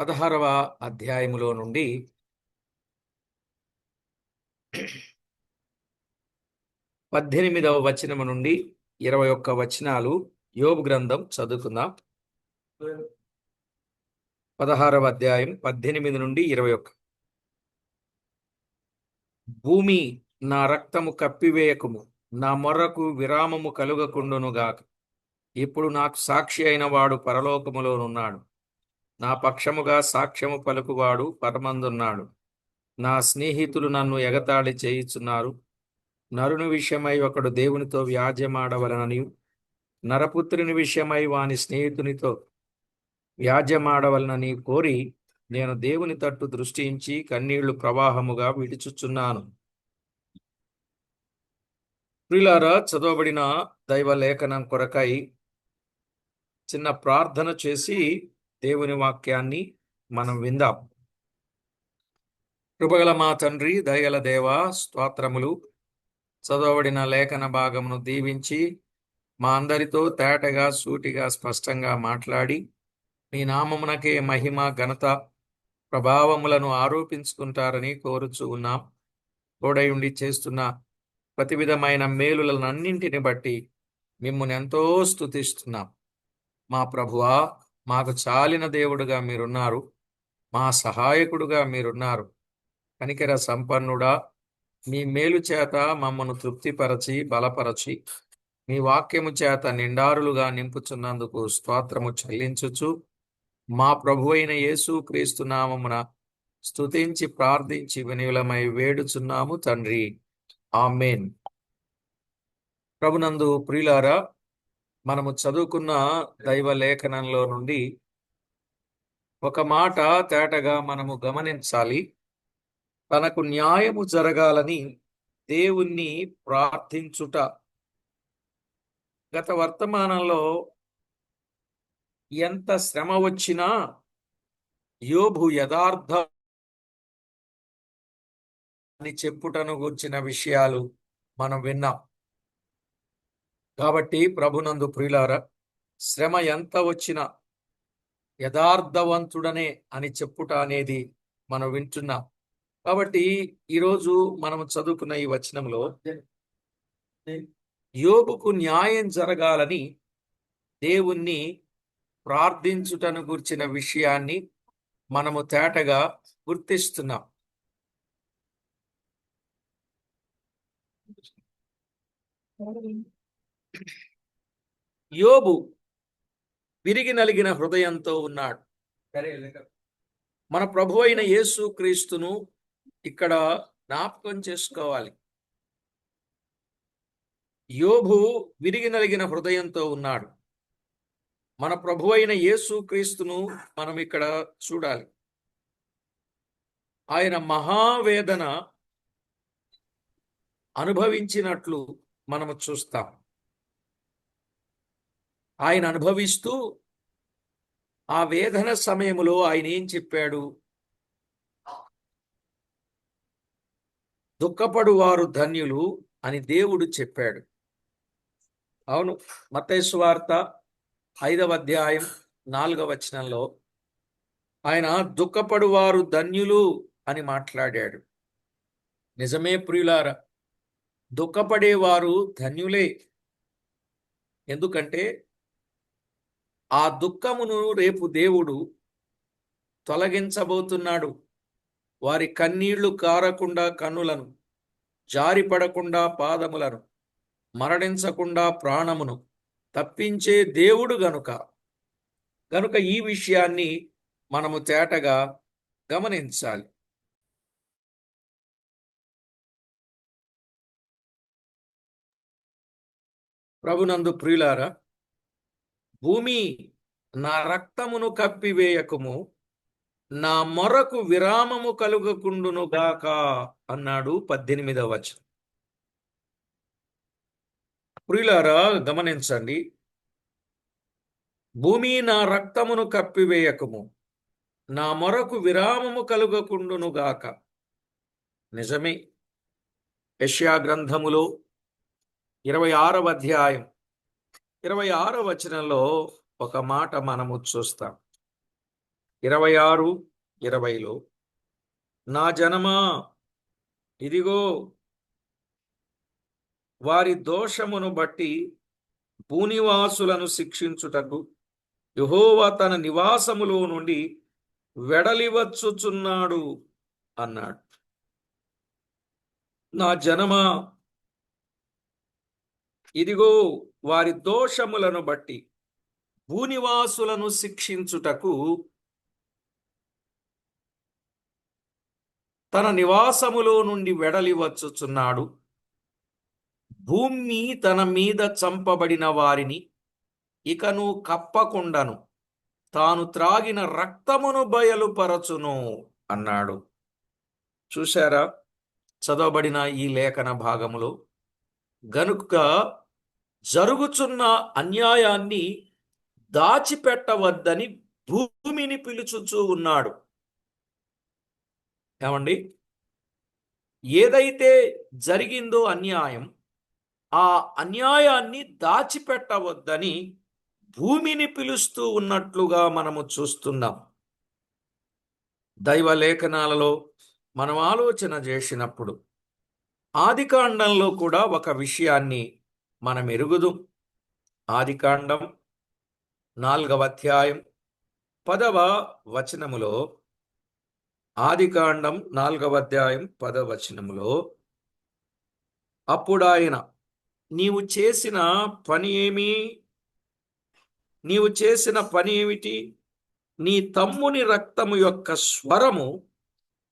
పదహారవ అధ్యాయములో నుండి పద్దెనిమిదవ వచనము నుండి ఇరవై ఒక్క వచనాలు యోబు గ్రంథం చదువుకుందాం. పదహారవ అధ్యాయం పద్దెనిమిది నుండి ఇరవై ఒక్క. భూమి నా రక్తము కప్పివేయకుము నా మొర్రకు విరామము కలుగకుండునుగాక. ఇప్పుడు నాకు సాక్షి అయిన వాడు పరలోకములోనున్నాడు. నా పక్షముగా సాక్ష్యము పలుకువాడు పరమందున్నాడు. నా స్నేహితులు నన్ను ఎగతాళి చేయుచున్నారు. నరుని విషయమై ఒకడు దేవునితో వ్యాజ్యమాడవలనని నరపుత్రుని విషయమై వాని స్నేహితునితో వ్యాజ్యమాడవలనని కోరి నేను దేవుని తట్టు దృష్టించి కన్నీళ్ళు ప్రవాహముగా విడుచుచున్నాను. ప్రిలారా చదవబడిన దైవ లేఖనం కొరకై చిన్న ప్రార్థన చేసి దేవుని వాక్యాన్ని మనం విందాం. కృపగల మా తండ్రి దయగల దేవ స్తోత్రములు. చదవబడిన లేఖన భాగమును దీవించి మా అందరితో తేటగా సూటిగా స్పష్టంగా మాట్లాడి మీ నామమునకే మహిమ ఘనత ప్రభావములను ఆరోపించుకుంటారని కోరుచు ఉన్నాం. తోడయుండి చేస్తున్న ప్రతి విధమైన మేలులనన్నింటిని బట్టి మిమ్మల్ని ఎంతో స్తుతిస్తున్నాం. మా ప్రభువా మాకు చాలిన దేవుడుగా మీరున్నారు. మా సహాయకుడుగా మీరున్నారు. కనికెర సంపన్నుడా మీ మేలు చేత మమ్మను తృప్తిపరచి బలపరచి మీ వాక్యము చేత నిండారులుగా నింపుచున్నందుకు స్తోత్రము చెల్లించుచు మా ప్రభు అయిన యేసు క్రీస్తు నామమున స్తుతించి ప్రార్థించి వినియులమై వేడుచున్నాము తండ్రి. ఆమెన్. ప్రభునందు ప్రియులారా మనము చదువుకున్న దైవ లేఖనంలో నుండి ఒక మాట తేటగా మనము గమనించాలి. తనకు న్యాయము జరగాలని దేవుణ్ణి ప్రార్థించుట. గత వర్తమానంలో ఎంత శ్రమ వచ్చినా యోబు యథార్థ అని చెప్పుటను గుర్చిన విషయాలు మనం విన్నాం. కాబట్టి ప్రభునందు ప్రియులార శ్రమ ఎంత వచ్చినా యథార్థవంతుడనే అని చెప్పుట అనేది మనం వింటున్నాం. కాబట్టి ఈరోజు మనం చదువుకున్న ఈ వచనంలో యోగుకు న్యాయం జరగాలని దేవుణ్ణి ప్రార్థించుటను గుర్చిన విషయాన్ని మనము తేటగా గుర్తిస్తున్నాం. యోబు విరిగి నలిగిన హృదయంతో ఉన్నాడు. మన ప్రభు అయిన యేసు క్రీస్తును ఇక్కడ జ్ఞాపకం చేసుకోవాలి. యోబు విరిగి నలిగిన హృదయంతో ఉన్నాడు. మన ప్రభు అయిన యేసు క్రీస్తును మనం ఇక్కడ చూడాలి. ఆయన మహావేదన అనుభవించినట్లు మనము చూస్తాం. ఆయన అనుభవిస్తూ ఆ వేదన సమయంలో ఆయన ఏం చెప్పాడు? దుఃఖపడు వారు ధన్యులు అని దేవుడు చెప్పాడు. అవును మతేశ్వార్త ఐదవ అధ్యాయం నాలుగవ వచనంలో ఆయన దుఃఖపడు వారు ధన్యులు అని మాట్లాడాడు. నిజమే ప్రియులారా దుఃఖపడేవారు ధన్యులే. ఎందుకంటే ఆ దుఃఖమును రేపు దేవుడు తొలగించబోతున్నాడు. వారి కన్నీళ్ళు కారకుండా కన్నులను జారిపడకుండా పాదములను మరణించకుండా ప్రాణమును తప్పించే దేవుడు గనుక గనుక ఈ విషయాన్ని మనము తేటగా గమనించాలి. ప్రభునందు ప్రియులారా భూమి నా రక్తమును కప్పివేయకము నా మొరకు విరామము కలుగకుండును గాక అన్నాడు పద్దెనిమిదవ వచనం. ప్రియులారా గమనించండి. భూమి నా రక్తమును కప్పివేయకము నా మొరకు విరామము కలుగకుండును గాక. నిజమే. యష్యా గ్రంథములో ఇరవై ఆరవ అధ్యాయం ఇరవై ఆరో వచనంలో ఒక మాట మనము చూస్తాం. ఇరవై ఆరు ఇరవైలో నా జనమా ఇదిగో వారి దోషమును బట్టి భూనివాసులను శిక్షించుటకు యహోవా తన నివాసములో నుండి వెడలివచ్చుచున్నాడు అన్నాడు. నా జనమా ఇదిగో వారి దోషములను బట్టి భూనివాసులను శిక్షించుటకు తన నివాసములో నుండి వెడలి వచ్చుచున్నాడు. భూమి తన మీద చంపబడిన వారిని ఇకను కప్పకుండను. తాను త్రాగిన రక్తమును బయలుపరచును అన్నాడు. చూశారా? చదవబడిన ఈ లేఖన భాగములో గనుక జరుగుచున్న అన్యాయాన్ని దాచిపెట్టవద్దని భూమిని పిలుచుచూ ఉన్నాడు. ఏమండి? ఏదైతే జరిగిందో అన్యాయం ఆ అన్యాయాన్ని దాచిపెట్టవద్దని భూమిని పిలుస్తూ ఉన్నట్లుగా మనము చూస్తున్నాం. దైవ లేఖనాలలో మనం ఆలోచన చేసినప్పుడు ఆదికాండంలో కూడా ఒక విషయాన్ని మనం ఎరుగుదు. ఆదికాండం నాలుగవ అధ్యాయం పదవ వచనములో ఆదికాండం నాలుగవ అధ్యాయం పదవచనములో అప్పుడాయన నీవు చేసిన పని ఏమి? నీవు చేసిన పని ఏమిటి? నీ తమ్ముని రక్తము యొక్క స్వరము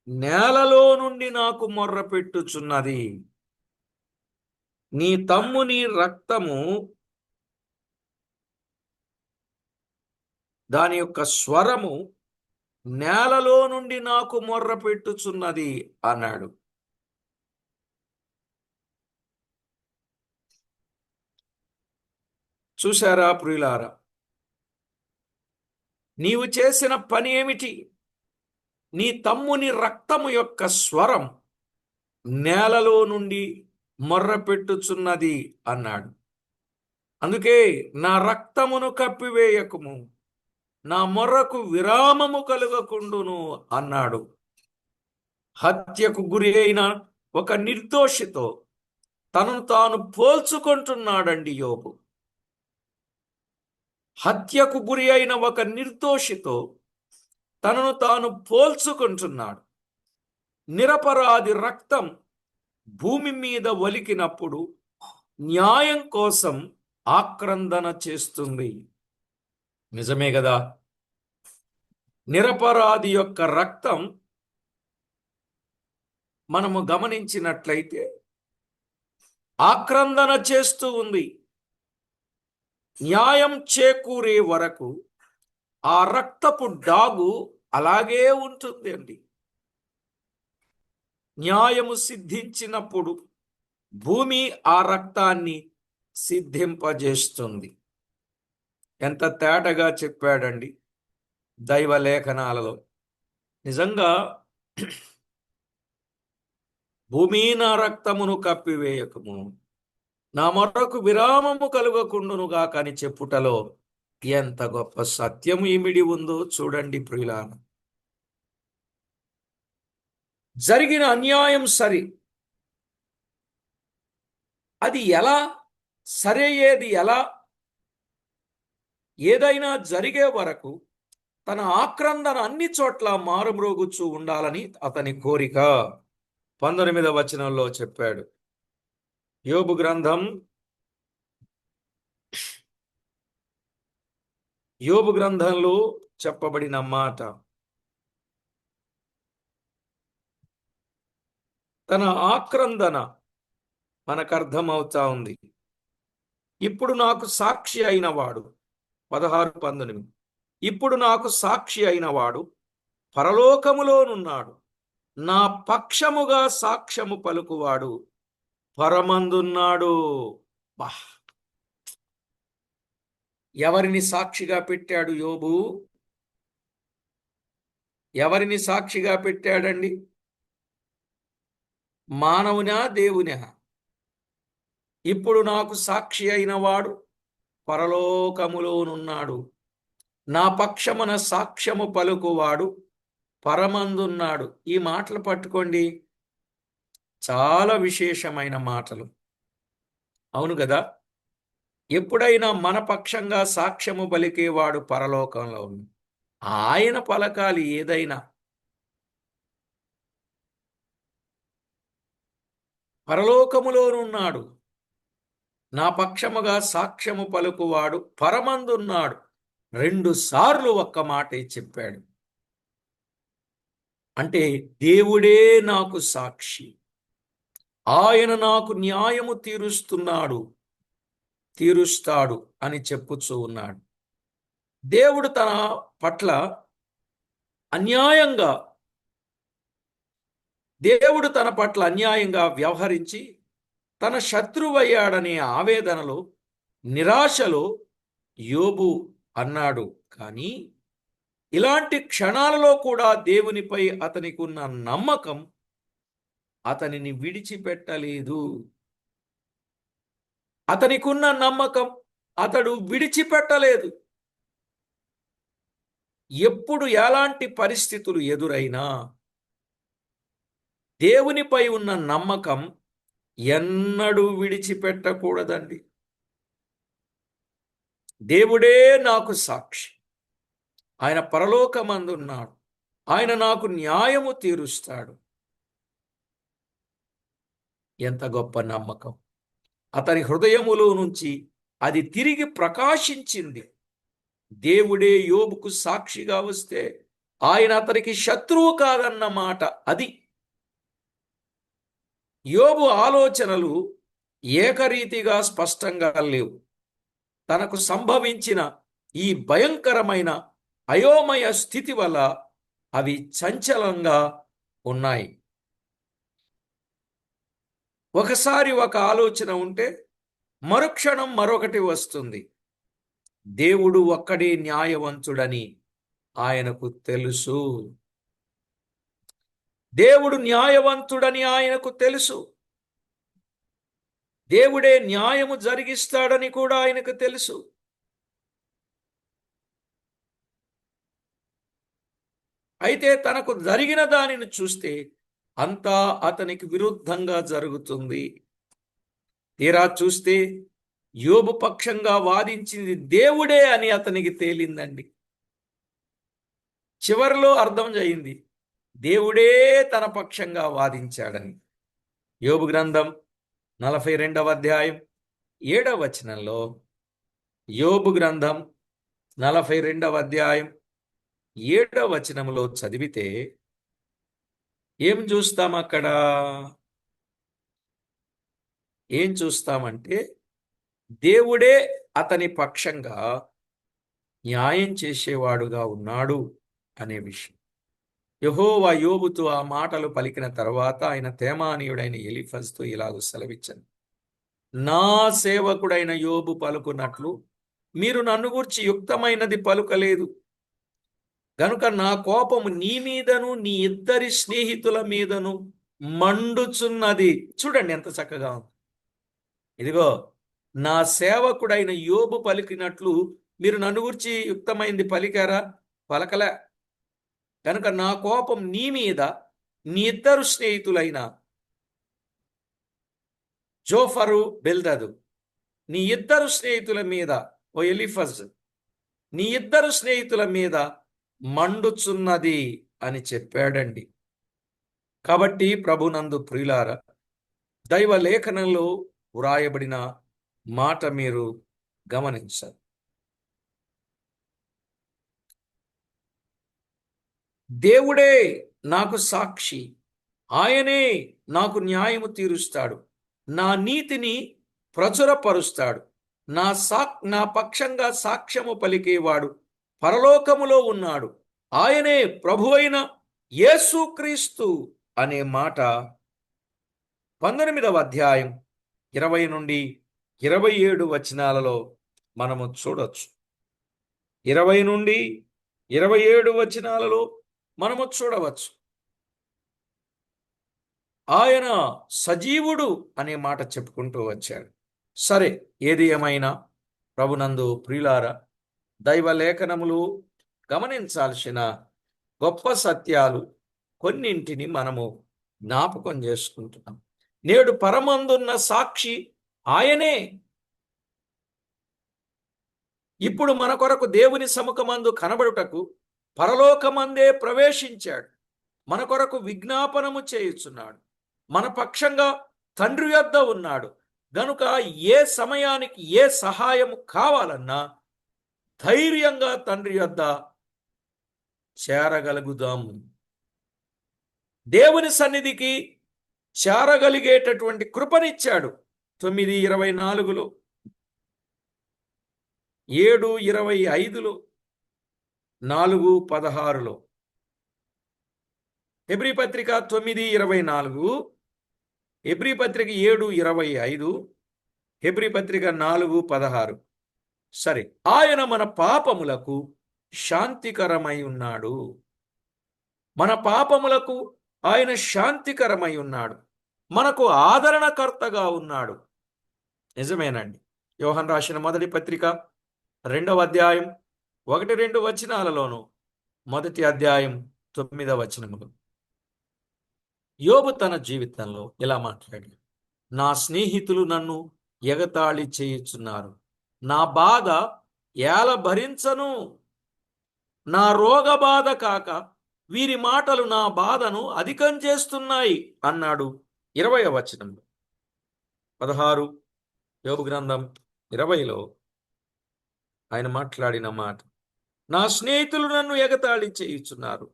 నేలలో నుండి నాకు మొర్ర పెట్టుచున్నది. నీ తమ్ముని రక్తము దాని యొక్క స్వరము నేలలో నుండి నాకు మొర్ర పెట్టుచున్నది అన్నాడు. చూశారా ప్రియులారా? నీవు చేసిన పని ఏమిటి? నీ తమ్ముని రక్తము యొక్క స్వరం నేలలో నుండి మొర్ర పెట్టుచున్నది అన్నాడు. అందుకే నా రక్తమును కప్పివేయకుము నా మొర్రకు విరామము కలుగకుండును అన్నాడు. హత్యకు గురి అయిన ఒక నిర్దోషితో తనను తాను పోల్చుకుంటున్నాడండి యోబు. హత్యకు గురి అయిన ఒక నిర్దోషితో తనను తాను పోల్చుకుంటున్నాడు. నిరపరాధి రక్తం భూమి మీద ఒలికినప్పుడు న్యాయం కోసం ఆక్రందన చేస్తుంది. నిజమే కదా? నిరపరాధి యొక్క రక్తం మనము గమనించినట్లయితే ఆక్రందన చేస్తూ ఉంది. న్యాయం చేకూరే వరకు ఆ రక్తపు డాగు అలాగే ఉంటుంది అండి. న్యాయము సిద్ధించినప్పుడు భూమి ఆ రక్తాన్ని సిద్ధింపజేస్తుంది. ఎంత తేటగా చెప్పాడండి దైవ లేఖనాలలో. నిజంగా భూమి నా రక్తమును కప్పివేయకము నా మరొక విరామము కలుగకుండునుగా కాని చెప్పుటలో ఎంత గొప్ప సత్యము ఇమిడి ఉందో చూడండి ప్రియులాన జరిగిన అన్యాయం సరి. అది ఎలా? సరయ్యేది ఎలా? ఏదైనా జరిగే వరకు తన ఆక్రందన అన్ని చోట్ల మారుమ్రోగుచూ ఉండాలని అతని కోరిక. పంతొమ్మిదవ వచనంలో చెప్పాడు. యోబు గ్రంథం యోబు గ్రంథంలో చెప్పబడిన మాట. తన ఆక్రందన మనకు అర్థమవుతా ఉంది. ఇప్పుడు నాకు సాక్షి అయిన వాడు పదహారు పంతొమ్మిది. ఇప్పుడు నాకు సాక్షి అయిన వాడు పరలోకములోనున్నాడు. నా పక్షముగా సాక్ష్యము పలుకువాడు పరమందున్నాడు. బా ఎవరిని సాక్షిగా పెట్టాడు యోబు? ఎవరిని సాక్షిగా పెట్టాడండి? మానవునా దేవునా? ఇప్పుడు నాకు సాక్షి అయిన వాడు పరలోకములోనున్నాడు. నా పక్షమున సాక్ష్యము పలుకువాడు పరమందున్నాడు. ఈ మాటలు పట్టుకోండి. చాలా విశేషమైన మాటలు. అవును కదా? ఎప్పుడైనా మన పక్షంగా సాక్ష్యము పలికేవాడు పరలోకంలో ఉంది ఆయన పలకాలి ఏదైనా. పరలోకములోనున్నాడు. నా పక్షముగా సాక్ష్యము పలుకువాడు పరమందున్నాడు. రెండు సార్లు ఒక్క మాటే చెప్పాడు. అంటే దేవుడే నాకు సాక్షి. ఆయన నాకు న్యాయము తీరుస్తున్నాడు. తీరుస్తాడు అని చెప్పుచూ ఉన్నాడు. దేవుడు తన పట్ల అన్యాయంగా దేవుడు తన పట్ల అన్యాయంగా వ్యవహరించి తన శత్రువయ్యాడనే ఆవేదనలో నిరాశలో యోబు అన్నాడు. కానీ ఇలాంటి క్షణాలలో కూడా దేవునిపై అతనికి ఉన్న నమ్మకం అతనిని విడిచిపెట్టలేదు. అతనికున్న నమ్మకం అతడు విడిచిపెట్టలేదు. ఎప్పుడు ఎలాంటి పరిస్థితులు ఎదురైనా దేవునిపై ఉన్న నమ్మకం ఎన్నడూ విడిచిపెట్టకూడదండి. దేవుడే నాకు సాక్షి. ఆయన పరలోకమందున్నాడు. ఆయన నాకు న్యాయము తీరుస్తాడు. ఎంత గొప్ప నమ్మకం. అతని హృదయములో నుంచి అది తిరిగి ప్రకాశించింది. దేవుడే యోబుకు సాక్షిగా వస్తే ఆయన అతనికి శత్రువు కాదన్న మాట అది. యోబు ఆలోచనలు ఏకరీతిగా స్పష్టంగా లేవు. తనకు సంభవించిన ఈ భయంకరమైన అయోమయ స్థితి వల్ల అవి చంచలంగా ఉన్నాయి. ఒకసారి ఒక ఆలోచన ఉంటే మరుక్షణం మరొకటి వస్తుంది. దేవుడు ఒక్కడే న్యాయవంతుడని ఆయనకు తెలుసు. దేవుడు న్యాయవంతుడని ఆయనకు తెలుసు. దేవుడే న్యాయము జరిగిస్తాడని కూడా ఆయనకు తెలుసు. అయితే తనకు జరిగిన దానిని చూస్తే అంతా అతనికి విరుద్ధంగా జరుగుతుంది. తీరా చూస్తే యోబు పక్షంగా వాదించింది దేవుడే అని అతనికి తేలిందండి. చివరిలో అర్థం చేయింది దేవుడే తన పక్షంగా వాదించాడని. యోబు గ్రంథం నలభై రెండవ అధ్యాయం ఏడవ వచనంలో యోబు గ్రంథం నలభై రెండవ అధ్యాయం ఏడవ వచనంలో చదివితే ఏం చూస్తాం అక్కడ? ఏం చూస్తామంటే దేవుడే అతని పక్షంగా న్యాయం చేసేవాడుగా ఉన్నాడు అనే విషయం. యహోవా యోబుతో ఆ మాటలు పలికిన తర్వాత ఆయన తేమానీయుడైన ఎలిఫజ్తో ఇలాగ సెలవిచ్చాను. నా సేవకుడైన యోబు పలుకున్నట్లు మీరు నన్ను గూర్చి యుక్తమైనది పలుకలేదు. గనుక నా కోపము నీ మీదను నీ ఇద్దరి స్నేహితుల మీదను మండుచున్నది. చూడండి ఎంత చక్కగా ఉంది. ఇదిగో నా సేవకుడైన యోబు పలికినట్లు మీరు నన్ను గురించి యుక్తమైంది పలికారా? పలకలే. కనుక నా కోపం నీ మీద నీ ఇద్దరు స్నేహితులైన జోఫరు బెల్దదు. నీ ఇద్దరు స్నేహితుల మీద ఓ ఎలిఫజ్ నీ ఇద్దరు స్నేహితుల మీద మండుచున్నది అని చెప్పాడండి. కాబట్టి ప్రభునందు ప్రియులార దైవ లేఖనంలో వ్రాయబడిన మాట మీరు గమనించాలి. దేవుడే నాకు సాక్షి ఆయనే నాకు న్యాయము తీరుస్తాడు నా నీతిని ప్రచురపరుస్తాడు నా సాక్ నా పక్షంగా సాక్ష్యము పలికేవాడు పరలోకములో ఉన్నాడు. ఆయనే ప్రభువైన యేసుక్రీస్తు అనే మాట పంతొమ్మిదవ అధ్యాయం ఇరవై నుండి ఇరవై ఏడు వచనాలలో మనము చూడొచ్చు. ఇరవై నుండి ఇరవై ఏడు వచనాలలో మనము చూడవచ్చు. ఆయన సజీవుడు అనే మాట చెప్పుకుంటూ వచ్చాడు. సరే ఏది ఏమైనా ప్రభునందు ప్రియులారా దైవ లేఖనములు గమనించాల్సిన గొప్ప సత్యాలు కొన్నింటిని మనము జ్ఞాపకం చేసుకుంటున్నాం. నేడు పరమందున్న సాక్షి ఆయనే. ఇప్పుడు మన కొరకు దేవుని సముఖమందు కనబడుటకు పరలోకమందే ప్రవేశించాడు. మన కొరకు విజ్ఞాపనము చేయుచున్నాడు. మన పక్షంగా తండ్రి యొద్ద ఉన్నాడు. గనుక ఏ సమయానికి ఏ సహాయము కావాలన్నా ధైర్యంగా తండ్రి యొద్ద చేరగలుగుదాము. దేవుని సన్నిధికి చేరగలిగేటటువంటి కృపనిచ్చాడు. తొమ్మిది ఇరవై నాలుగులో ఏడు ఇరవై ఐదులో నాలుగు పదహారులో. ఎబ్రి పత్రిక తొమ్మిది ఇరవై నాలుగు ఎబ్రి పత్రిక ఏడు ఇరవై ఐదు ఎబ్రి పత్రిక నాలుగు పదహారు. సరే ఆయన మన పాపములకు శాంతికరమై ఉన్నాడు. మన పాపములకు ఆయన శాంతికరమై ఉన్నాడు. మనకు ఆదరణకర్తగా ఉన్నాడు. నిజమేనండి. యోహన్ రాసిన మొదటి పత్రిక రెండవ అధ్యాయం ఒకటి రెండు వచనాలలోను మొదటి అధ్యాయం తొమ్మిదవ వచనములు. యోబు తన జీవితంలో ఇలా మాట్లాడి నా స్నేహితులు నన్ను ఎగతాళి చేయుచున్నారు. నా బాధ ఏల భరించను నా రోగ బాధ కాక వీరి మాటలు నా బాధను అధికం చేస్తున్నాయి అన్నాడు ఇరవై వచనంలో పదహారు యోగు గ్రంథం ఇరవైలో ఆయన మాట్లాడిన మాట నా స్నేహితులు నన్ను ఎగతాళి చేయుచున్నారు.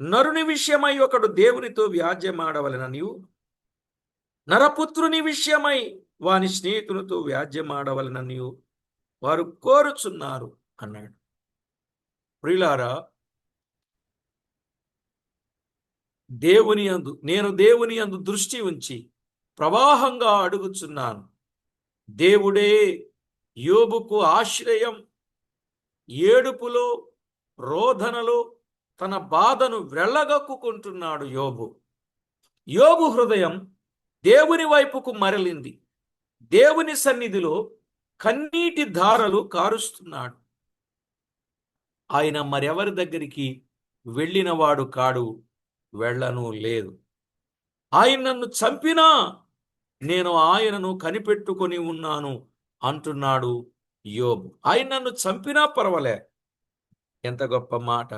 నరుని విషయమై ఒకడు దేవునితో వ్యాజ్యమాడవలననియు నరపుత్రుని విషయమై వాని స్నేహితులతో వ్యాజ్యమాడవలననియు వారు కోరుచున్నారు అన్నాడు. ప్రిలారా దేవుని అందు నేను దేవుని అందు దృష్టి ఉంచి ప్రవాహంగా అడుగుచున్నాను. దేవుడే యోబుకు ఆశ్రయం ఏడుపులో రోధనలో తన బాధను వెళ్ళగక్కుకుంటున్నాడు యోబు. యోబు హృదయం దేవుని వైపుకు మరలింది. దేవుని సన్నిధిలో కన్నీటి ధారలు కారుస్తున్నాడు. ఆయన మరెవరి దగ్గరికి వెళ్ళినవాడు కాడు వెళ్ళను లేదు. ఆయన నన్ను చంపినా నేను ఆయనను కనిపెట్టుకొని ఉన్నాను అంటున్నాడు యోబు. ఆయన నన్ను చంపినా పర్వాలే. ఎంత గొప్ప మాట.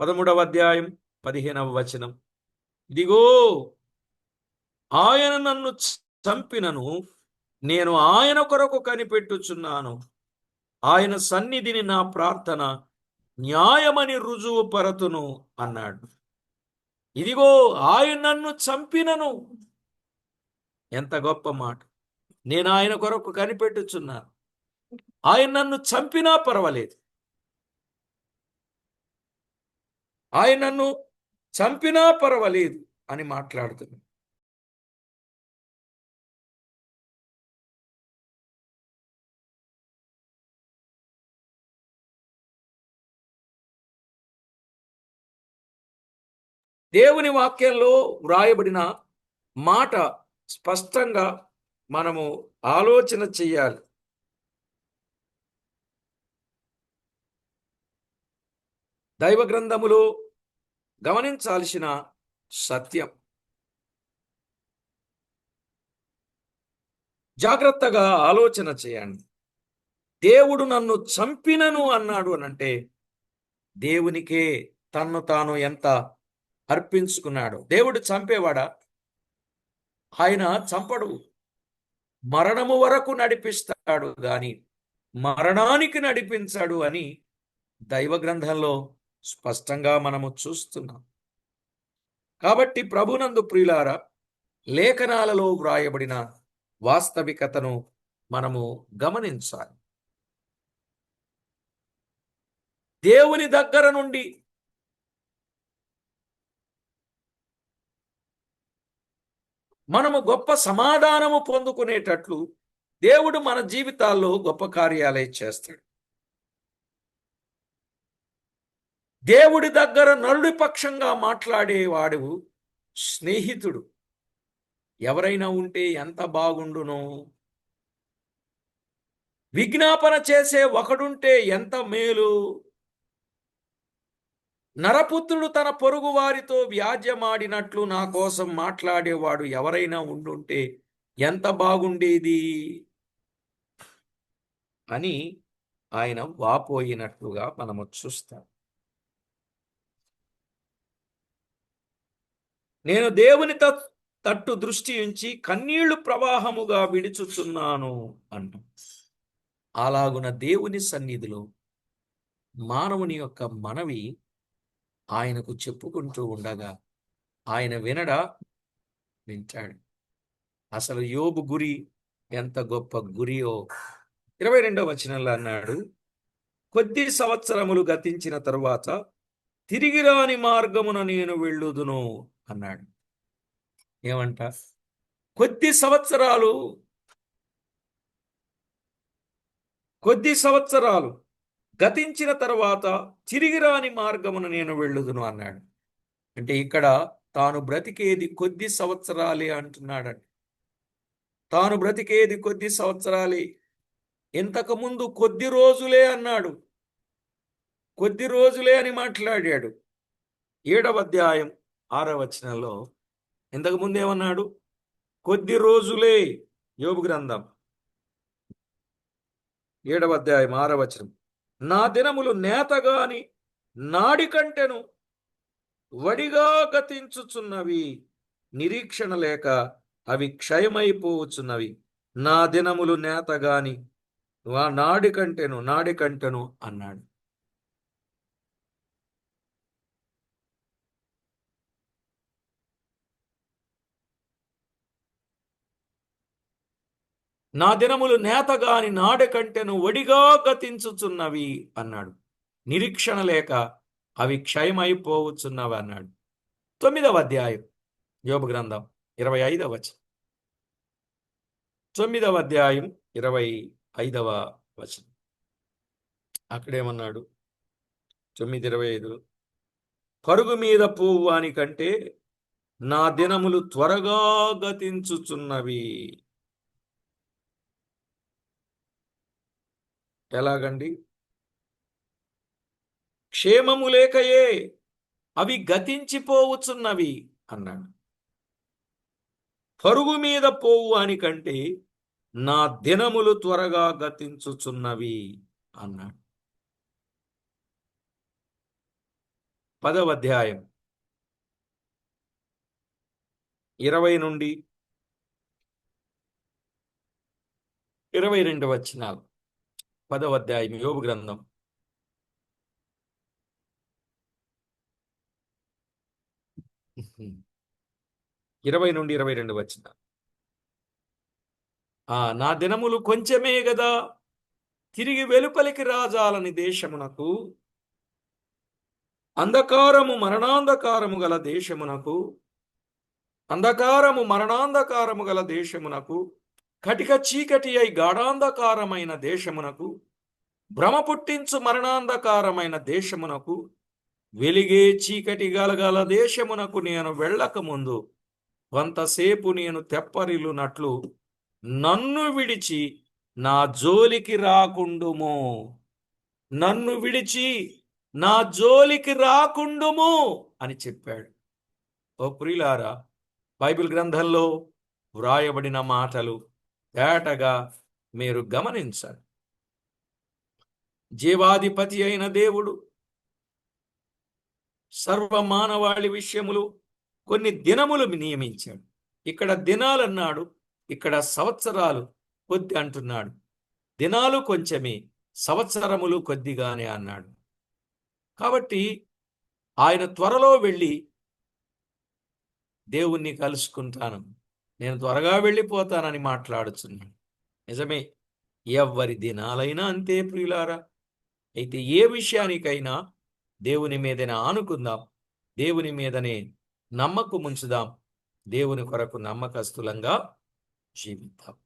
పదమూడవ అధ్యాయం పదిహేనవ వచనం. ఇదిగో ఆయన నన్ను చంపినను నేను ఆయన కొరకు కనిపెట్టుచున్నాను. ఆయన సన్నిధిని నా ప్రార్థన న్యాయమని రుజువు పరతును అన్నాడు. ఇదిగో ఆయన నన్ను చంపినను. ఎంత గొప్ప మాట. నేను ఆయన కొరకు కనిపెట్టుచున్నాను. ఆయన నన్ను చంపినా పర్వాలేదు. ఆయన నన్ను చంపినా పర్వాలేదు అని మాట్లాడుతున్నాను దేవుని వాక్యంలో వ్రాయబడిన మాట స్పష్టంగా మనము ఆలోచన చెయ్యాలి దైవ గ్రంథములో గమనించాల్సిన సత్యం. జాగ్రత్తగా ఆలోచన చేయండి. దేవుడు నన్ను చంపినను అన్నాడు అనంటే దేవునికే తన్ను తాను ఎంత అర్పించుకున్నాడు. దేవుడు చంపేవాడా? ఆయన చంపడు. మరణము వరకు నడిపిస్తాడు గాని మరణానికి నడిపించాడు అని దైవ గ్రంథంలో స్పష్టంగా మనము చూస్తున్నాం. కాబట్టి ప్రభునందు ప్రియులార లేఖనాలలో వ్రాయబడిన వాస్తవికతను మనము గమనించాలి. దేవుని దగ్గర నుండి మనము గొప్ప సమాధానము పొందుకునేటట్లు దేవుడు మన జీవితాల్లో గొప్ప కార్యాలే చేస్తాడు. దేవుడి దగ్గర నరుడి పక్షంగా మాట్లాడేవాడు స్నేహితుడు. ఎవరైనా ఉంటే ఎంత బాగుండునో. విజ్ఞాపన చేసే ఒకడుంటే ఎంత మేలు. నరపుత్రుడు తన పొరుగు వారితో వ్యాజ్యమాడినట్లు నా కోసం మాట్లాడేవాడు ఎవరైనా ఉండుంటే ఎంత బాగుండేది? అని ఆయన వాపోయినట్లుగా మనము చూస్తాం. నేను దేవుని త- తట్టు దృష్టి ఉంచి కన్నీళ్ళు ప్రవాహముగా విడుచుతున్నాను అంట అలాగున దేవుని సన్నిధిలో మానవుని యొక్క మనవి ఆయనకు చెప్పుకుంటూ ఉండగా ఆయన వినడా? వింటాడు. అసలు యోబు గురి ఎంత గొప్ప గురియో. ఇరవై రెండవ వచనంలో అన్నాడు కొద్ది సంవత్సరములు గతించిన తరువాత తిరిగి రాని మార్గమున నేను వెళ్ళుదును అన్నాడు. ఏమంట? కొద్ది సంవత్సరాలు కొద్ది సంవత్సరాలు గతించిన తర్వాత తిరిగి రాని నేను వెళ్ళుదును అన్నాడు. అంటే ఇక్కడ తాను బ్రతికేది కొద్ది సంవత్సరాలే అంటున్నాడండి. తాను బ్రతికేది కొద్ది సంవత్సరాలే. ఇంతకుముందు కొద్ది రోజులే అన్నాడు. కొద్ది రోజులే అని మాట్లాడాడు. ఏడవ అధ్యాయం ఆరవ వచనంలో ఇంతకుముందు ఏమన్నాడు? కొద్ది రోజులే యోగు గ్రంథం. ఏడవ అధ్యాయం ఆరవ వచనం. నా దినములు నేతగాని నాడి కంటెను వడిగా గతించుచున్నవి. నిరీక్షణ లేక అవి క్షయమైపోవచ్చున్నవి. నా దినములు నేతగాని వా నాడి కంటెను నాడి కంటెను అన్నాడు. నా దినములు నేతగాని నాడి కంటెను వడిగా గతించుచున్నవి అన్నాడు. నిరీక్షణ లేక అవి క్షయమైపోవచ్చున్నవి అన్నాడు. తొమ్మిదవ అధ్యాయం. యోబు గ్రంథం ఇరవై ఐదవ వచనం. తొమ్మిదవ అధ్యాయం ఇరవై ఐదవ వచనం. అక్కడేమన్నాడు? తొమ్మిది ఇరవై ఐదు పరుగు మీద పువ్వాని కంటే నా దినములు త్వరగా గతించుచున్నవి ఎలాగండి? క్షేమము లేకయే అవి గతించిపోవచ్చున్నవి అన్నాడు. పరుగు మీద పోవు అని కంటే నా దినములు త్వరగా గతించుచున్నవి అన్నాడు. పదవ అధ్యాయం. ఇరవై నుండి ఇరవై రెండు వచ్చినాలు పదవ అధ్యాయం యోగు గ్రంథం. ఇరవై నుండి ఇరవై రెండు వచ్చిన. ఆ నా దినములు కొంచెమే గదా తిరిగి వెలుపలికి రాజాలని దేశమునకు అంధకారము మరణాంధకారము గల దేశమునకు అంధకారము మరణాంధకారము గల దేశమునకు కటిక చీకటి అయి గాఢాంధకారమైన దేశమునకు భ్రమ పుట్టించు మరణాంధకారమైన దేశమునకు వెలిగే చీకటి గలగల దేశమునకు నేను వెళ్ళక ముందు కొంతసేపు నేను తెప్పరిల్లునట్లు నన్ను విడిచి నా జోలికి రాకుండుము. నన్ను విడిచి నా జోలికి రాకుండుము అని చెప్పాడు. ఓ ప్రియులారా బైబిల్ గ్రంథంలో వ్రాయబడిన మాటలు తేటగా మీరు గమనించండి. జీవాధిపతి అయిన దేవుడు సర్వ మానవాళి విషయములు కొన్ని దినములు నియమించాడు. ఇక్కడ దినాలు అన్నాడు ఇక్కడ సంవత్సరాలు కొద్ది అంటున్నాడు. దినాలు కొంచెమే సంవత్సరములు కొద్దిగానే అన్నాడు. కాబట్టి ఆయన త్వరలో వెళ్ళి దేవుణ్ణి కలుసుకుంటాను. నేను త్వరగా వెళ్ళిపోతానని మాట్లాడుచున్నాడు. నిజమే ఎవ్వరి దినాలైనా అంతే ప్రియులారా. అయితే ఏ విషయానికైనా దేవుని మీదనే ఆనుకుందాం దేవుని మీదనే నమ్మకం ఉంచుదాం దేవుని కొరకు నమ్మకస్తులంగా జీవిద్దాం.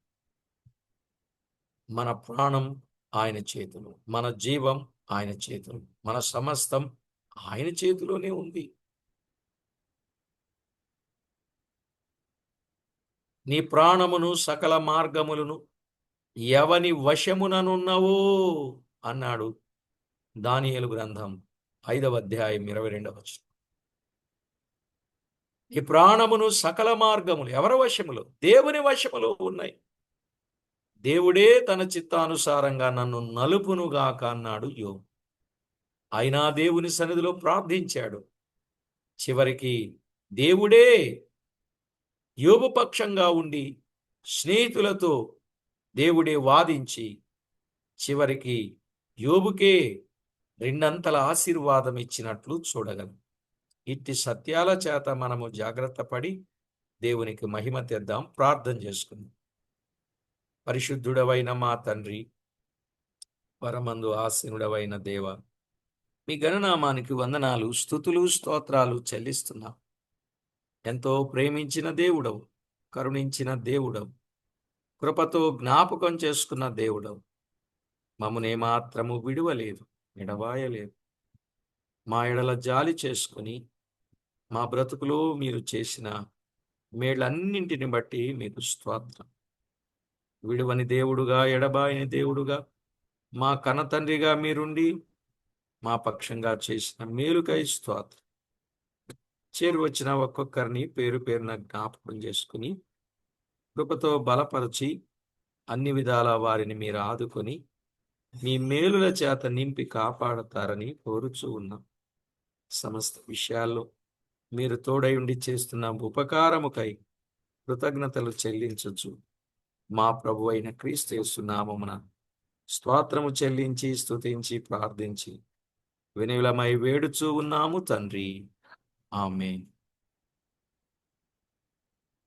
మన ప్రాణం ఆయన చేతులు మన జీవం ఆయన చేతులు మన సమస్తం ఆయన చేతిలోనే ఉంది. నీ ప్రాణమును సకల మార్గములను ఎవని వశముననున్నవో అన్నాడు దానియలు గ్రంథం ఐదవ అధ్యాయం ఇరవై రెండవ ఈ ప్రాణమును సకల మార్గములు ఎవరి వశములు? దేవుని వశములో ఉన్నాయి. దేవుడే తన చిత్తానుసారంగా నన్ను నలుపునుగాక అన్నాడు యో అయినా దేవుని సన్నిధిలో ప్రార్థించాడు. చివరికి దేవుడే యోగు పక్షంగా ఉండి స్నేహితులతో దేవుడే వాదించి చివరికి యోబుకే రెండంతల ఆశీర్వాదం ఇచ్చినట్లు చూడగలం. ఇట్టి సత్యాల చేత మనము జాగ్రత్త పడి దేవునికి మహిమ తెద్దాం ప్రార్థన చేసుకుందాం. పరిశుద్ధుడవైన మా తండ్రి పరమందు ఆసీనుడవైన దేవ మీ గణనామానికి వందనాలు స్థుతులు స్తోత్రాలు చెల్లిస్తున్నాం. ఎంతో ప్రేమించిన దేవుడవు కరుణించిన దేవుడవు కృపతో జ్ఞాపకం చేసుకున్న దేవుడవు. మమ్మనే మాత్రము విడువలేదు విడవాయలేదు. మా ఎడల జాలి చేసుకుని మా బ్రతుకులో మీరు చేసిన మేళ్ళన్నింటిని బట్టి మీకు స్తోత్రం. విడువని దేవుడుగా ఎడబాయని దేవుడుగా మా కనతండ్రిగా మీరుండి మా పక్షంగా చేసిన మేలుకై స్తోత్రం. చేరు వచ్చిన ఒక్కొక్కరిని పేరు పేరున జ్ఞాపకం చేసుకుని కృపతో బలపరచి అన్ని విధాల వారిని మీరు ఆదుకొని మీ మేలుల చేత నింపి కాపాడతారని కోరుచూ ఉన్నాం. సమస్త విషయాల్లో మీరు తోడై ఉండి చేస్తున్న ఉపకారముకై కృతజ్ఞతలు చెల్లించచ్చు మా ప్రభు అయిన క్రీస్తునామమున స్తోత్రము చెల్లించి స్తుతించి ప్రార్థించి వినులమై వేడుచూ ఉన్నాము తండ్రి. Amen.